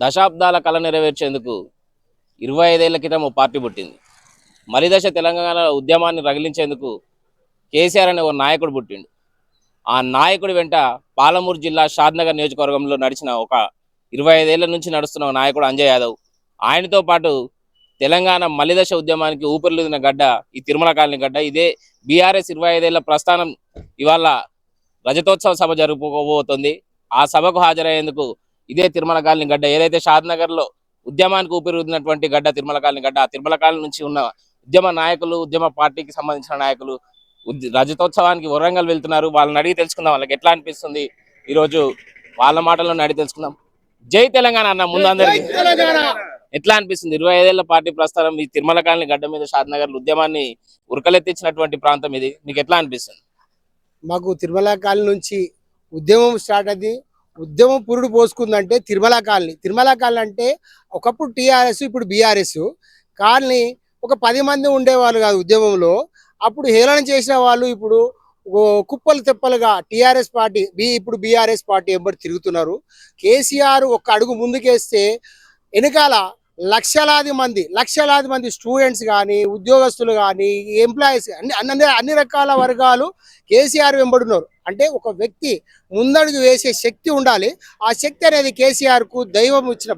దశాబ్దాల కళ నెరవేర్చేందుకు ఇరవై ఐదేళ్ళ క్రితం ఓ పార్టీ పుట్టింది. మలిదశ తెలంగాణ ఉద్యమాన్ని రగిలించేందుకు కేసీఆర్ అనే ఓ నాయకుడు పుట్టిండు. ఆ నాయకుడి వెంట పాలమూరు జిల్లా షాద్నగర్ నియోజకవర్గంలో నడిచిన ఒక ఇరవై ఐదేళ్ళ నుంచి నడుస్తున్న ఒక నాయకుడు అంజయ్ యాదవ్. ఆయనతో పాటు తెలంగాణ మలిదశ ఉద్యమానికి ఊపిరిలుదిన గడ్డ ఈ తిరుమల కాలనీ గడ్డ. ఇదే బీఆర్ఎస్ ఇరవై ఐదేళ్ళ ప్రస్థానం ఇవాళ రజతోత్సవ సభ జరుపుకోబోతోంది. ఆ సభకు హాజరయ్యేందుకు ఇదే తిరుమల కాలనీ గడ్డ. ఏదైతే షాద్ నగర్లో ఉద్యమానికి ఊపిరిదినటువంటి గడ్డ తిరుమల కాలనీ గడ్డ ఆ తిరుమల కాలనీ నుంచి ఉన్న ఉద్యమ నాయకులు ఉద్యమ పార్టీకి సంబంధించిన నాయకులు రజతోత్సవానికి వరంగల్ వెళ్తున్నారు. వాళ్ళని అడిగి తెలుసుకుందాం. వాళ్ళకి ఎట్లా అనిపిస్తుంది? ఈ రోజు వాళ్ళ మాటలను అడిగి తెలుసుకుందాం. జై తెలంగాణ అన్న ముందు అందరికి. ఎట్లా అనిపిస్తుంది? ఇరవై ఐదేళ్ళ పార్టీ ప్రస్థానం ఈ తిరుమల కాలనీ గడ్డ మీద షాద్ నగర్ ఉద్యమాన్ని ఉరకలెత్తించినటువంటి ప్రాంతం ఇది. మీకు ఎట్లా అనిపిస్తుంది? మాకు తిరుమల కాలనీ నుంచి ఉద్యమం స్టార్ట్ అయింది. ఉద్యమం పురుడు పోసుకుందంటే తిరుమల కాలనీ. తిరుమల కాలనీ అంటే ఒకప్పుడు టీఆర్ఎస్ ఇప్పుడు బీఆర్ఎస్. కాలనీ ఒక పది మంది ఉండేవాళ్ళు కాదు ఉద్యమంలో. అప్పుడు హేళన చేసిన వాళ్ళు ఇప్పుడు ఓ కుప్పలు తెప్పలుగా టీఆర్ఎస్ పార్టీ బి ఇప్పుడు బీఆర్ఎస్ పార్టీ ఎంబడి తిరుగుతున్నారు. కేసీఆర్ ఒక అడుగు ముందుకేస్తే వెనకాల లక్షలాది మంది లక్షలాది మంది స్టూడెంట్స్ కానీ ఉద్యోగస్తులు కానీ ఎంప్లాయీస్ అన్ని అన్ని అన్ని రకాల వర్గాలు కేసీఆర్ వెంబడున్నారు. అంటే ఒక వ్యక్తి ముందడుగు వేసే శక్తి ఉండాలి. ఆ శక్తి అనేది కేసీఆర్కు దైవం ఇచ్చిన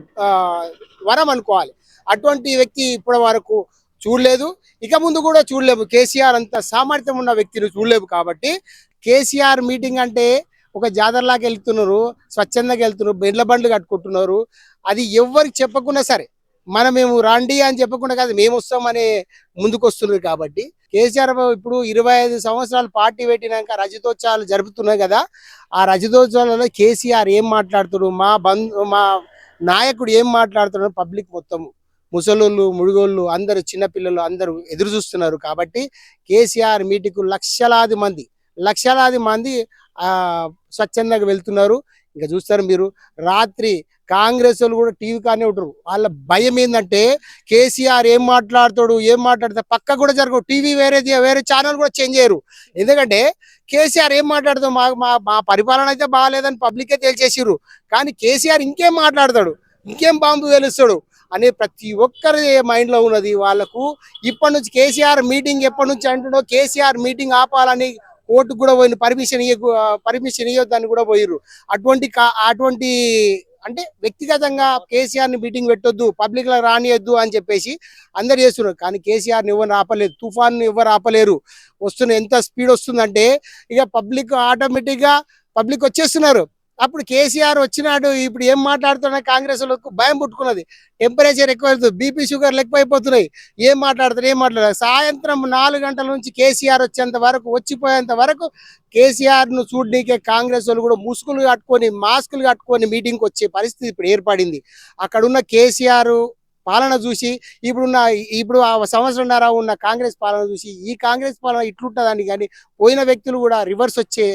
వరం అనుకోవాలి. అటువంటి వ్యక్తి ఇప్పటి వరకు చూడలేదు. ఇక ముందు కూడా చూడలేము. కేసీఆర్ అంత సామర్థ్యం ఉన్న వ్యక్తిని చూడలేము కాబట్టి కేసీఆర్ మీటింగ్ అంటే ఒక జాతరలాగా వెళ్తున్నారు స్వచ్ఛందంగా వెళ్తున్నారు బెండ్ల బండ్లు కట్టుకుంటున్నారు. అది ఎవరికి చెప్పకుండా సరే మనం మేము రాండి అని చెప్పకుండా కాదు మేము వస్తామని ముందుకు వస్తున్నారు కాబట్టి కేసీఆర్ ఇప్పుడు ఇరవై ఐదు సంవత్సరాలు పార్టీ పెట్టినాక రజతోత్సవాలు జరుపుతున్నాయి కదా ఆ రజతోత్సవాలలో కేసీఆర్ ఏం మాట్లాడుతాడు మా బంధు మా నాయకుడు ఏం మాట్లాడుతున్నాడు? పబ్లిక్ మొత్తం ముసలోళ్ళు ముడిగోళ్ళు అందరూ చిన్నపిల్లలు అందరూ ఎదురు చూస్తున్నారు కాబట్టి కేసీఆర్ మీటింగ్ లక్షలాది మంది లక్షలాది మంది స్వచ్ఛందంగా వెళ్తున్నారు. ఇంకా చూస్తారు మీరు రాత్రి కాంగ్రెస్ వాళ్ళు కూడా టీవీ కానీ ఉంటారు. వాళ్ళ భయం ఏంటంటే కేసీఆర్ ఏం మాట్లాడతాడు ఏం మాట్లాడతాడు పక్క కూడా జరగవు. టీవీ వేరే వేరే ఛానల్ కూడా చేంజ్ చేయరు. ఎందుకంటే కేసీఆర్ ఏం మాట్లాడతాడు మా మా మా పరిపాలన అయితే బాగాలేదని పబ్లికే తేల్చేసిర్రు కానీ కేసీఆర్ ఇంకేం మాట్లాడతాడు? ఇంకేం బాంబు తెలుస్తాడు? అనే ప్రతి ఒక్కరి మైండ్లో ఉన్నది వాళ్ళకు. ఇప్పటి నుంచి కేసీఆర్ మీటింగ్ ఎప్పటి నుంచి అంటున్నో కేసీఆర్ మీటింగ్ ఆపాలని కోర్టుకు కూడా పోయిన పర్మిషన్ ఇయ్య పర్మిషన్ ఇవ్వద్దని కూడా పోయిర్రు. అటువంటి అటువంటి అంటే వ్యక్తిగతంగా కేసీఆర్ని మీటింగ్ పెట్టొద్దు పబ్లిక్లో రానియొద్దు అని చెప్పేసి అందరు చేస్తున్నారు. కానీ కేసీఆర్ని ఎవరు ఆపలేదు తుఫాన్ ఎవరు ఆపలేరు వస్తున్న ఎంత స్పీడ్ వస్తుందంటే ఇక పబ్లిక్ ఆటోమేటిక్గా పబ్లిక్ వచ్చేస్తున్నారు. అప్పుడు కేసీఆర్ వచ్చినాడు ఇప్పుడు ఏం మాట్లాడుతున్నా కాంగ్రెస్ వాళ్ళకు భయం పుట్టుకున్నది. టెంపరేచర్ ఎక్కువ వెళ్తుంది బీపీ షుగర్లు ఎక్కువైపోతున్నాయి ఏం మాట్లాడతారు ఏం మాట్లాడారు. సాయంత్రం నాలుగు గంటల నుంచి కేసీఆర్ వచ్చేంత వరకు వచ్చిపోయేంత వరకు కేసీఆర్ను చూడనీకే కాంగ్రెస్ వాళ్ళు కూడా ముసుగులు కట్టుకొని మాస్కులు కట్టుకొని మీటింగ్కి వచ్చే పరిస్థితి ఇప్పుడు ఏర్పడింది. అక్కడున్న కేసీఆర్ పాలన చూసి ఇప్పుడున్న ఇప్పుడు ఆ సంవత్సరంన్నర ఉన్న కాంగ్రెస్ పాలన చూసి ఈ కాంగ్రెస్ పాలన ఇట్లుంటుందని కానీ పోయిన వ్యక్తులు కూడా రివర్స్ వచ్చే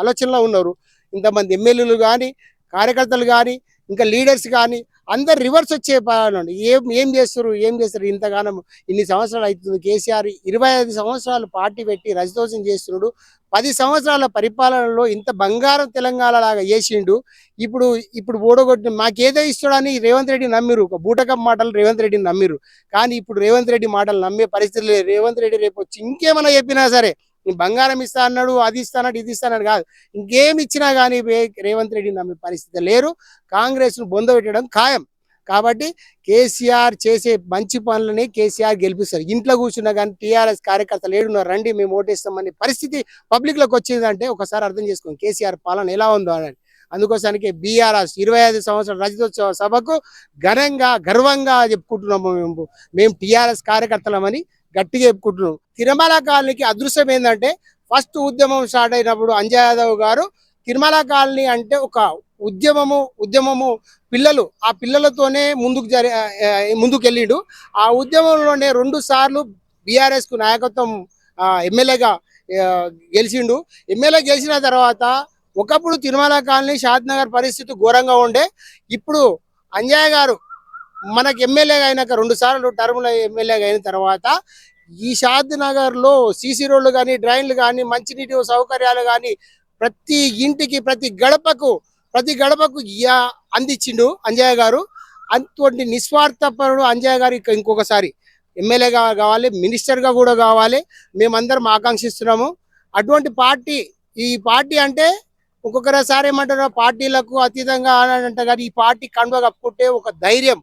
ఆలోచనలో ఉన్నారు. ఇంతమంది ఎమ్మెల్యేలు కానీ కార్యకర్తలు కానీ ఇంకా లీడర్స్ కానీ అందరు రివర్స్ వచ్చే పాలన ఏం ఏం చేస్తారు ఏం చేస్తారు ఇంతగానం ఇన్ని సంవత్సరాలు అవుతుంది. కేసీఆర్ ఇరవై ఐదు సంవత్సరాలు పార్టీ పెట్టి రజదోషం చేస్తున్నాడు. పది సంవత్సరాల పరిపాలనలో ఇంత బంగారం తెలంగాణ లాగా చేసిండు. ఇప్పుడు ఇప్పుడు ఓడగొట్టి మాకేదో ఇస్తాడని రేవంత్ రెడ్డి నమ్మిరు ఒక బూటకం మాటలు రేవంత్ రెడ్డిని నమ్మిరు కానీ ఇప్పుడు రేవంత్ రెడ్డి మాటలు నమ్మే పరిస్థితి రేవంత్ రెడ్డి రేపు వచ్చి ఇంకేమైనా చెప్పినా సరే నేను బంగారం ఇస్తా అన్నాడు అది ఇస్తానడు ఇది ఇస్తానడు కాదు. ఇంకేమి ఇచ్చినా కానీ రేవంత్ రెడ్డి నమ్మే పరిస్థితి లేరు. కాంగ్రెస్ను బొందబెట్టడం ఖాయం. కాబట్టి కేసీఆర్ చేసే మంచి పనులని కేసీఆర్ గెలిపిస్తారు. ఇంట్లో కూర్చున్నా కానీ టీఆర్ఎస్ కార్యకర్తలు ఏడున్నారు రండి మేము ఓటేస్తామని పరిస్థితి పబ్లిక్లోకి వచ్చిందంటే ఒకసారి అర్థం చేసుకోండి కేసీఆర్ పాలన ఎలా ఉందో అని అందుకోసానికి బీఆర్ఎస్ ఇరవై ఐదు సంవత్సరాల రజతోత్సవ సభకు ఘనంగా గర్వంగా చెప్పుకుంటున్నాము మేము. మేము టీఆర్ఎస్ కార్యకర్తలమని గట్టిగా చెప్పుకుంటున్నాం తిరుమల కాలనీకి అదృశ్యం ఏంటంటే ఫస్ట్ ఉద్యమం స్టార్ట్ అయినప్పుడు అంజయ్ యాదవ్ గారు తిరుమల కాలనీ అంటే ఒక ఉద్యమము ఉద్యమము పిల్లలు ఆ పిల్లలతోనే ముందుకు జరి ఆ, ఆ, ముందుకు ఆ ఉద్యమంలోనే రెండు సార్లు బీఆర్ఎస్కు నాయకత్వం ఎమ్మెల్యేగా గెలిచిండు. ఎమ్మెల్యే గెలిచిన తర్వాత ఒకప్పుడు తిరుమల కాలనీ షాద్ నగర్ పరిస్థితి ఘోరంగా ఉండే. ఇప్పుడు అంజయ్య గారు మనకి ఎమ్మెల్యేగా అయినాక రెండు సార్లు టర్మ్లో ఎమ్మెల్యేగా అయిన తర్వాత ఈ షాద్ నగర్లో సీసీ రోడ్లు కానీ డ్రైన్లు కానీ మంచినీటి సౌకర్యాలు కానీ ప్రతి ఇంటికి ప్రతి గడపకు ప్రతి గడపకు అందించిండు అంజయ్య గారు. అటువంటి నిస్వార్థపరుడు అంజయ్య గారు ఇంకొకసారి ఎమ్మెల్యేగా కావాలి మినిస్టర్గా కూడా కావాలి. మేమందరం ఆకాంక్షిస్తున్నాము. అటువంటి పార్టీ ఈ పార్టీ అంటే ఒక్కొక్కసారి ఏమంటారు పార్టీలకు అతీతంగా అని కానీ ఈ పార్టీ కండువ కప్పుకుంటే ఒక ధైర్యం.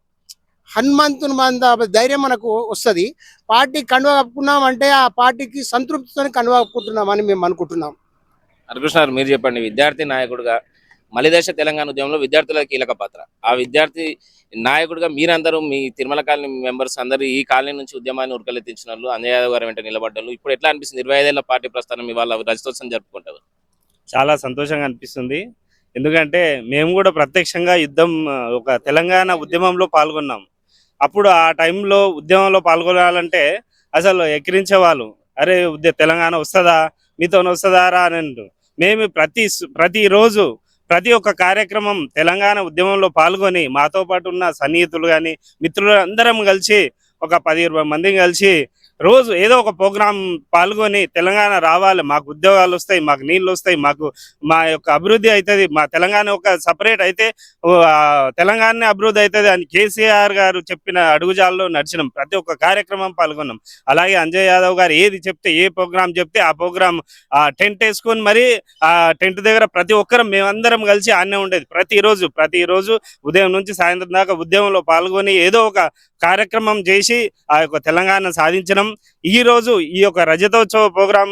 హనుమంతుని మంద ధైర్యం మనకు వస్తుంది. పార్టీ కండువ కప్పుకున్నాం అంటే ఆ పార్టీకి సంతృప్తితో కండువ కప్పుకుంటున్నామని మేము అనుకుంటున్నాం. హరికృష్ణ గారు మీరు చెప్పండి విద్యార్థి నాయకుడిగా మలిదశ తెలంగాణ ఉద్యమంలో విద్యార్థుల కీలక పాత్ర. ఆ విద్యార్థి నాయకుడిగా మీరందరూ మీ తిరుమల కాలనీ మెంబర్స్ అందరూ ఈ కాలనీ నుంచి ఉద్యమాన్ని ఉరకలెత్తించిన వాళ్ళు అంజయ్ యాదవ్ గారి వెంట నిలబడ్డారు. ఇప్పుడు ఎట్లా అనిపిస్తుంది? ఇరవై ఐదేళ్ళ పార్టీ ప్రస్థానం ఇవాళ రజతోత్సవం జరుపుకుంటారు. చాలా సంతోషంగా అనిపిస్తుంది. ఎందుకంటే మేము కూడా ప్రత్యక్షంగా యుద్ధం ఒక తెలంగాణ ఉద్యమంలో పాల్గొన్నాం. అప్పుడు ఆ టైంలో ఉద్యమంలో పాల్గొనాలంటే అసలు ఎక్కిరించే వాళ్ళు అరే ఉద్య తెలంగాణ వస్తుందా? మీతో వస్తుందా రా? అని మేము ప్రతి ప్రతిరోజు ప్రతి ఒక్క కార్యక్రమం తెలంగాణ ఉద్యమంలో పాల్గొని మాతో పాటు ఉన్న సన్నిహితులు కానీ మిత్రులు అందరం కలిసి ఒక పది ఇరవై మంది కలిసి రోజు ఏదో ఒక ప్రోగ్రాం పాల్గొని తెలంగాణ రావాలి మాకు ఉద్యోగాలు వస్తాయి మాకు నీళ్ళు వస్తాయి మాకు మా యొక్క అభివృద్ధి అవుతుంది మా తెలంగాణ ఒక సపరేట్ అయితే తెలంగాణనే తెలంగాణ అభివృద్ధి అవుతుంది అని కేసీఆర్ గారు చెప్పిన అడుగుజాల్లో నడిచినాం. ప్రతి ఒక్క కార్యక్రమం పాల్గొన్నాం. అలాగే అంజయ్ యాదవ్ గారు ఏది చెప్తే ఏ ప్రోగ్రాం చెప్తే ఆ ప్రోగ్రాం ఆ టెంట్ వేసుకొని మరి ఆ టెంట్ దగ్గర ప్రతి ఒక్కరం మేమందరం కలిసి ఆనే ఉండేది. ప్రతిరోజు ప్రతిరోజు ఉదయం నుంచి సాయంత్రం దాకా ఉద్యమంలో పాల్గొని ఏదో ఒక కార్యక్రమం చేసి ఆ యొక్క తెలంగాణ సాధించడం ఈ రోజు ఈ యొక్క రజతోత్సవ ప్రోగ్రాం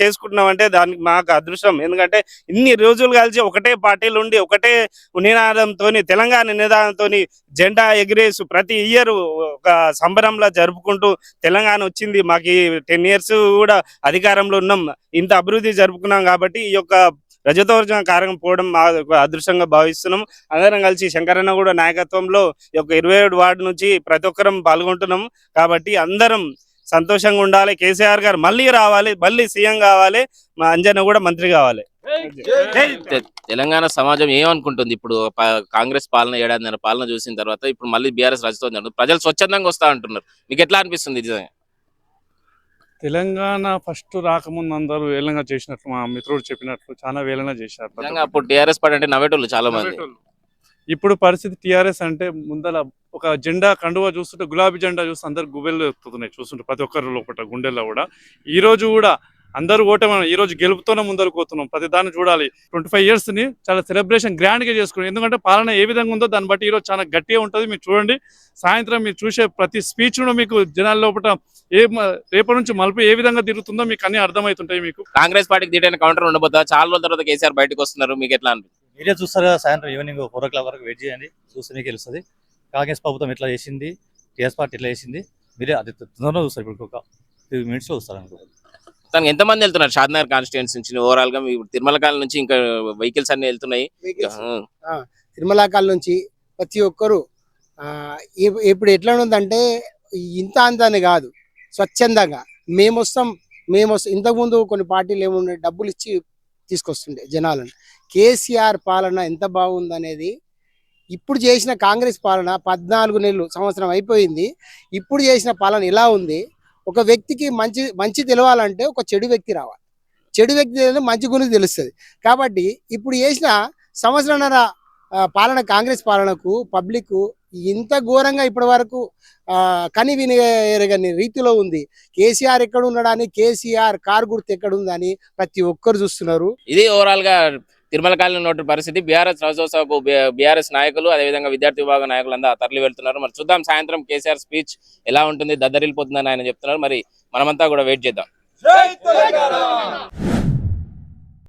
చేసుకుంటున్నాం అంటే దానికి మాకు అదృష్టం. ఎందుకంటే ఇన్ని రోజులు కలిసి ఒకటే పార్టీలు ఉండి ఒకటే నినాదంతో తెలంగాణ నినాదంతో జెండా ఎగిరేసు ప్రతి ఇయర్ ఒక సంబరంలా జరుపుకుంటూ తెలంగాణ వచ్చింది. మాకు ఈ టెన్ ఇయర్స్ కూడా అధికారంలో ఉన్నాం. ఇంత అభివృద్ధి జరుపుకున్నాం కాబట్టి ఈ యొక్క రజతోర్జన కార్యక్రమం పోవడం మా అదృష్టంగా భావిస్తున్నాం. అందరం కలిసి శంకరన్న కూడా నాయకత్వంలో ఈ యొక్క ఇరవై ఏడు వార్డు నుంచి ప్రతి ఒక్కరం పాల్గొంటున్నాం. కాబట్టి అందరం సంతోషంగా ఉండాలి. కేసీఆర్ గారు మళ్ళీ రావాలి మళ్ళీ సీఎం కావాలి మా అంజన కూడా మంత్రి కావాలి. తెలంగాణ సమాజం ఏమనుకుంటుంది? ఇప్పుడు కాంగ్రెస్ పాలన ఏడాదిన్నర పాలన చూసిన తర్వాత ఇప్పుడు మళ్ళీ బీఆర్ఎస్ జరుగుతుంది. ప్రజలు స్వచ్ఛందంగా వస్తా అంటున్నారు. మీకు ఎట్లా అనిపిస్తుంది నిజంగా తెలంగాణ ఫస్ట్ రాకముందు అందరూ వేలంగా చేసినట్లు మా మిత్రుడు చెప్పినట్లు చాలా వేలంగా చేశారు. అప్పుడు టీఆర్ఎస్ పార్టీ అంటే నవ్వేటోళ్ళు చాలా మంది. ఇప్పుడు పరిస్థితి టీఆర్ఎస్ అంటే ముందల ఒక జెండా కండువా చూస్తుంటే గులాబీ జెండా చూస్తే అందరు గుబెళ్ళు ఎక్కుతున్నాయి చూస్తుంటే ప్రతి ఒక్కరు లోపల గుండెల్లో కూడా. ఈరోజు కూడా అందరూ ఓటమి ఈ రోజు గెలుపుతోనే ముందరకు పోతున్నాం. ప్రతి దాన్ని చూడాలి. ట్వంటీ ఫైవ్ ఇయర్స్ని చాలా సెలబ్రేషన్ గ్రాండ్గా చేసుకున్నాం. ఎందుకంటే పాలన ఏ విధంగా ఉందో దాన్ని బట్టి ఈ రోజు చాలా గట్టిగా ఉంటుంది. మీరు చూడండి. సాయంత్రం మీరు చూసే ప్రతి స్పీచ్ను మీకు జనాల లోపల ఏ రేపటి నుంచి మలుపు ఏ విధంగా తిరుగుతుందో మీకు అన్ని అర్థమవుతుంటాయి మీకు. కాంగ్రెస్ పార్టీకి దీటైన కౌంటర్ ఉండబోతా చాలా రోజుల తర్వాత కేసీఆర్ బయటకు వస్తున్నారు. మీకు ఎట్లా అనిపిస్తుంది? మీరే చూస్తారు కదా సాయంత్రం ఈవినింగ్ ఫోర్ ఓ క్లాక్ వరకు వెయిట్ చేయండి. చూస్తే మీకు తెలుస్తుంది. కాంగ్రెస్ ప్రభుత్వం ఎట్లా చేసింది? టీఎస్ పార్టీ ఎట్లా చేసింది? మీరే అది తొందరగా చూస్తారు. ఇప్పుడు ఒక త్రీ మినిట్స్లో చూస్తారు అనుకో తనకి ఎంతమంది వెళ్తున్నారు? షాద్నగర్ కాన్స్టిట్యున్సీ నుంచి ఓవరాల్గా మీ తిరుమల కాలం నుంచి ఇంకా వెహికల్స్ అన్ని వెళ్తున్నాయి. Vehicles. ఆ, తిరుమల కాల నుంచి ప్రతి ఒక్కరు ఇప్పుడు ఎట్లా ఉందంటే ఇంత అంత అని కాదు స్వచ్ఛందంగా. మేము వస్తాం మేము వస్తాం. ఇంతకుముందు కొన్ని పార్టీలు ఏముండే డబ్బులు ఇచ్చి తీసుకొస్తుండే జనాలను. కేసీఆర్ పాలన ఎంత బాగుందనేది ఇప్పుడు చేసిన కాంగ్రెస్ పాలన పద్నాలుగు నెలలు సంవత్సరం అయిపోయింది. ఇప్పుడు చేసిన పాలన ఎలా ఉంది. ఒక వ్యక్తికి మంచి మంచి తెలవాలంటే ఒక చెడు వ్యక్తి రావాలి. చెడు వ్యక్తి తెలియదు మంచి గురించి తెలుస్తుంది. కాబట్టి ఇప్పుడు చేసిన సంవత్సరంన్నర పాలన కాంగ్రెస్ పాలనకు పబ్లిక్ ఇంత ఘోరంగా ఇప్పటి వరకు కని విని ఎరగని రీతిలో ఉంది. కేసీఆర్ ఎక్కడ ఉన్నాడని కేసీఆర్ కార్ గుర్తు ఎక్కడ ఉందని ప్రతి ఒక్కరు చూస్తున్నారు. ఇది ఓవరాల్గా తిరుమల కాలనీ ఉన్నటువంటి పరిస్థితి. బీఆర్ఎస్ రాజోత్సవకు బీఆర్ఎస్ నాయకులు అదేవిధంగా విద్యార్థి విభాగ నాయకులు అంతా తరలి వెళ్తున్నారు. మరి చూద్దాం సాయంత్రం కేసీఆర్ స్పీచ్ ఎలా ఉంటుంది దద్దరిల్లిపోతుందని ఆయన చెప్తున్నారు. మరి మనమంతా కూడా వెయిట్ చేద్దాం.